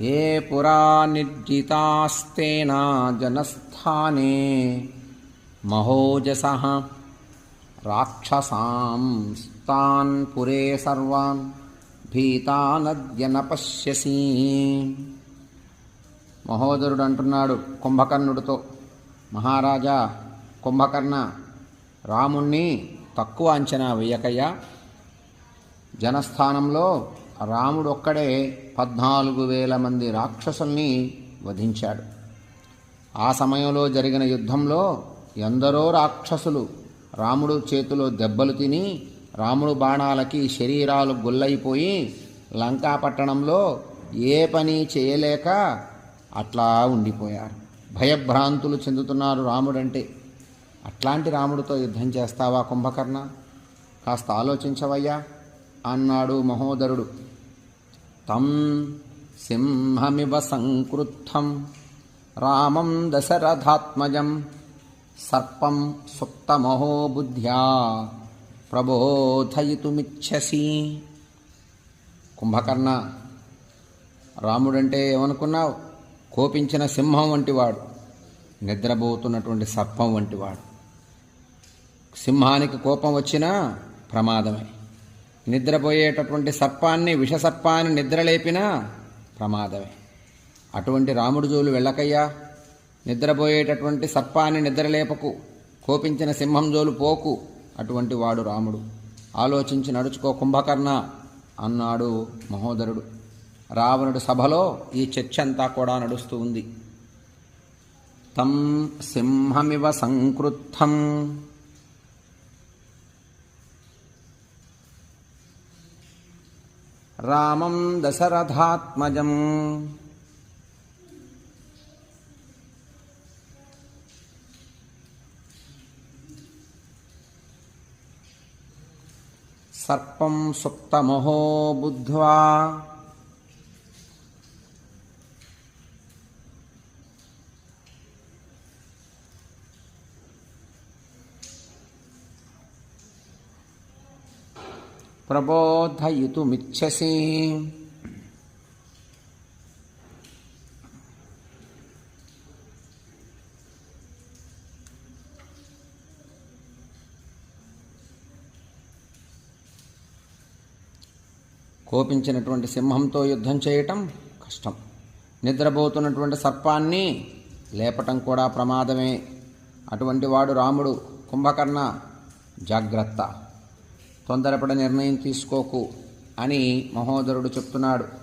ఏ పురా నిర్జితాస్తేన జనస్థానే? మహోజస. రాక్షసాంస్తాన్ పురే సర్వాన్ భీతానద్య న మహోదరుడు అంటున్నాడు కుంభకర్ణుడితో మహారాజా కుంభకర్ణ రాముణ్ణి తక్కువ అంచనా వేయకయ్యా. జనస్థానంలో రాముడు ఒక్కడే పద్నాలుగు వేల మంది రాక్షసుల్ని వధించాడు. ఆ సమయంలో జరిగిన యుద్ధంలో ఎందరో రాక్షసులు రాముడు చేతిలో దెబ్బలు తిని రాముడు బాణాలకి శరీరాలు గుల్లైపోయి లంకాపట్టణంలో ఏ పని చేయలేక అట్లా ఉండిపోయారు. భయభ్రాంతులు చెందుతున్నారు రాముడంటే. అట్లాంటి రాముడితో యుద్ధం చేస్తావా కుంభకర్ణ? కాస్త ఆలోచించవయ్యా అన్నాడు మహోదరుడు. తం సింహమివ సంకృద్ధం రామం దశరథాత్మజం సర్పం సుప్తమహోబుద్ధ్యా ప్రబోధయితుమిచ్చసి. కుంభకర్ణ రాముడంటే ఏమనుకున్నావు? కోపించిన సింహం వంటివాడు నిద్రపోతున్నటువంటి సర్పం వంటివాడు. సింహానికి కోపం వచ్చినా ప్రమాదమే. నిద్రపోయేటటువంటి సర్పాన్ని విషసర్పాన్ని నిద్రలేపినా ప్రమాదమే. అటువంటి రాముడు జోలు వెళ్ళకయ్యా. నిద్రపోయేటటువంటి సర్పాన్ని నిద్రలేపకు. కోపించిన సింహం జోలు పోకు. అటువంటి వాడు రాముడు. ఆలోచించి నడుచుకో కుంభకర్ణ అన్నాడు మహోదరుడు. రావణుడు సభలో ఈ చర్చ అంతా కూడా నడుస్తూ ఉంది. తం సింహమివ సంకృత్తం रामं दशरथात्मजम्। सर्पं सुप्तमहो बुद्ध्वा ప్రబోధయితుమిచ్చసి. కోపించినటువంటి సింహంతో యుద్ధం చేయటం కష్టం. నిద్రపోతున్నటువంటి సర్పాన్ని లేపటం కూడా ప్రమాదమే. అటువంటి వాడు రాముడు కుంభకర్ణ జాగ్రత్త. తొందరపడ నిర్ణయం తీసుకోకు అని మహోదరుడు చెప్తున్నాడు.